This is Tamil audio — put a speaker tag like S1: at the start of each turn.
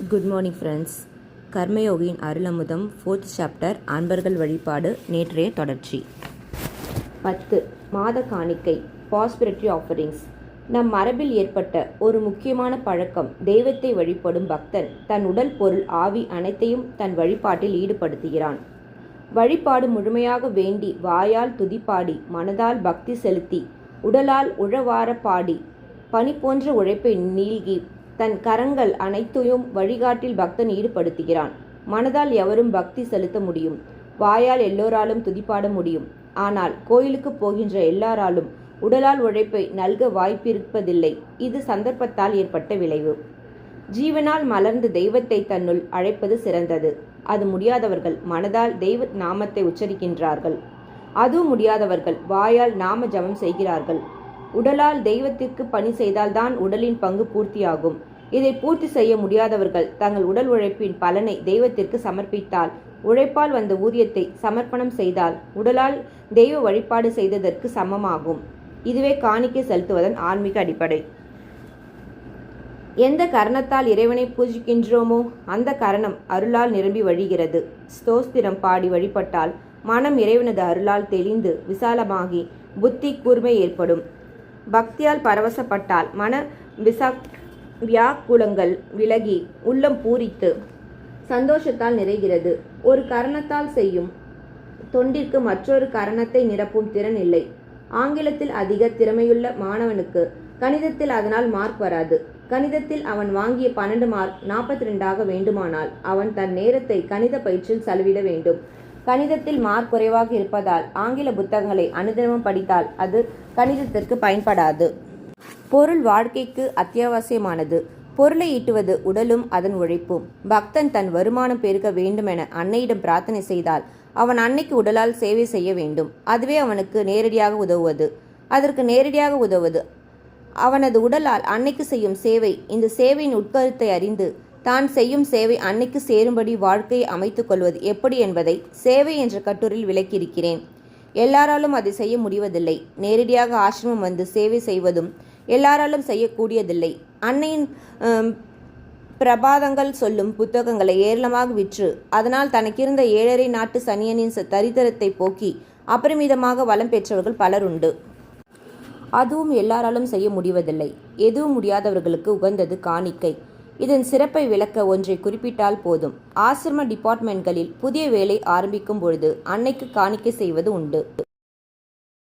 S1: குட் மார்னிங் ஃப்ரெண்ட்ஸ் கர்மயோகியின் அருளமுதம் ஃபோர்த் சாப்டர் அன்பர்கள் வழிபாடு நேற்றைய தொடர்ச்சி. பத்து மாத காணிக்கை பாஸ்பிரிட்டி ஆஃபரிங்ஸ் நம் மரபில் ஏற்பட்ட ஒரு முக்கியமான பழக்கம் தெய்வத்தை வழிபடும் பக்தன் தன் உடல் பொருள் ஆவி அனைத்தையும் தன் வழிபாட்டில் ஈடுபடுத்துகிறான். வழிபாடு முழுமையாக வேண்டி வாயால் துதிப்பாடி மனதால் பக்தி செலுத்தி உடலால் உழவார பாடி பனி போன்ற உழைப்பை நீல்கி தன் கரங்கள் அனைத்தையும் வழிகாட்டில் பக்தன் ஈடுபடுத்துகிறான். மனதால் எவரும் பக்தி செலுத்த முடியும். வாயால் எல்லோராலும் துதிப்பாட முடியும். ஆனால் கோயிலுக்கு போகின்ற எல்லாராலும் உடலால் உழைப்பை நல்க வாய்ப்பிருப்பதில்லை. இது சந்தர்ப்பத்தால் ஏற்பட்ட விளைவு. ஜீவனால் மலர்ந்து தெய்வத்தை தன்னுள் அழைப்பது சிறந்தது. அது முடியாதவர்கள் மனதால் தெய்வ நாமத்தை உச்சரிக்கின்றார்கள். அதுவும் முடியாதவர்கள் வாயால் நாம ஜபம் செய்கிறார்கள். உடலால் தெய்வத்திற்கு பணி செய்தால்தான் உடலின் பங்கு பூர்த்தியாகும். இதை பூர்த்தி செய்ய முடியாதவர்கள் தங்கள் உடல் உழைப்பின் பலனை தெய்வத்திற்கு சமர்ப்பித்தால் உழைப்பால் வந்த ஊதியத்தை சமர்ப்பணம் செய்தால் உடலால் தெய்வ வழிபாடு செய்ததற்கு சமமாகும். இதுவே காணிக்கை செலுத்துவதன் ஆன்மீக அடிப்படை. எந்த கரணத்தால் இறைவனை பூஜிக்கின்றோமோ அந்த கரணம் அருளால் நிரம்பி வழிகிறது. ஸ்தோஸ்திரம் பாடி வழிபட்டால் மனம் இறைவனது அருளால் தெளிந்து விசாலமாகி புத்தி கூர்மை ஏற்படும். பக்தியால் பரவசப்பட்டால் மன விசா வியாக்குலங்கள் விலகி உள்ளம் பூரித்து சந்தோஷத்தால் நிறைகிறது. ஒரு கரணத்தால் செய்யும் தொண்டிற்கு மற்றொரு கரணத்தை நிரப்பும் திறன் இல்லை. ஆங்கிலத்தில் அதிக திறமையுள்ள மாணவனுக்கு கணிதத்தில் அதனால் மார்க் வராது. கணிதத்தில் அவன் வாங்கிய பன்னெண்டு மார்க் நாற்பத்தி ரெண்டாக வேண்டுமானால் அவன் தன் நேரத்தை கணித பயிற்சியில் செலவிட வேண்டும். கணிதத்தில் மார்க் குறைவாக இருப்பதால் ஆங்கில புத்தகங்களை அனுதினமும் படித்தால் அது கணிதத்திற்கு பயன்படாது. பொருள் வாழ்க்கைக்கு அத்தியாவசியமானது. பொருளை ஈட்டுவது உடலும் அதன் உழைப்பும். பக்தன் தன் வருமானம் பெருக வேண்டுமென அன்னையிடம் பிரார்த்தனை செய்தால் அவன் அன்னைக்கு உடலால் சேவை செய்ய வேண்டும். அதுவே அவனுக்கு நேரடியாக உதவுவது. அதற்கு நேரடியாக உதவுவது. அவனது உடலால் அன்னைக்கு செய்யும் சேவை இந்த சேவையின் உட்கருத்தை அறிந்து தான் செய்யும் சேவை அன்னைக்கு சேரும்படி வாழ்க்கையை அமைத்துக் கொள்வது எப்படி என்பதை சேவை என்ற கட்டுரையில் விளக்கியிருக்கிறேன். எல்லாராலும் அதை செய்ய முடிவதில்லை. நேரடியாக ஆசிரமம் வந்து சேவை செய்வதும் எல்லாராலும் செய்யக்கூடியதில்லை. அன்னையின் பிரபாதங்கள் சொல்லும் புத்தகங்களை ஏராளமாக விற்று அதனால் தனக்கிருந்த ஏழரை நாட்டு சனியனின் தரித்திரத்தை போக்கி அபரிமிதமாக வளம் பெற்றவர்கள் பலர் உண்டு. அதுவும் எல்லாராலும் செய்ய முடிவதில்லை. எதுவும் முடியாதவர்களுக்கு உகந்தது காணிக்கை. இதன் சிறப்பை விளக்க ஒன்றை குறிப்பிட்டால் போதும். ஆசிரம டிபார்ட்மெண்ட்களில் புதிய வேலை ஆரம்பிக்கும் பொழுது அன்னைக்கு காணிக்கை செய்வது உண்டு.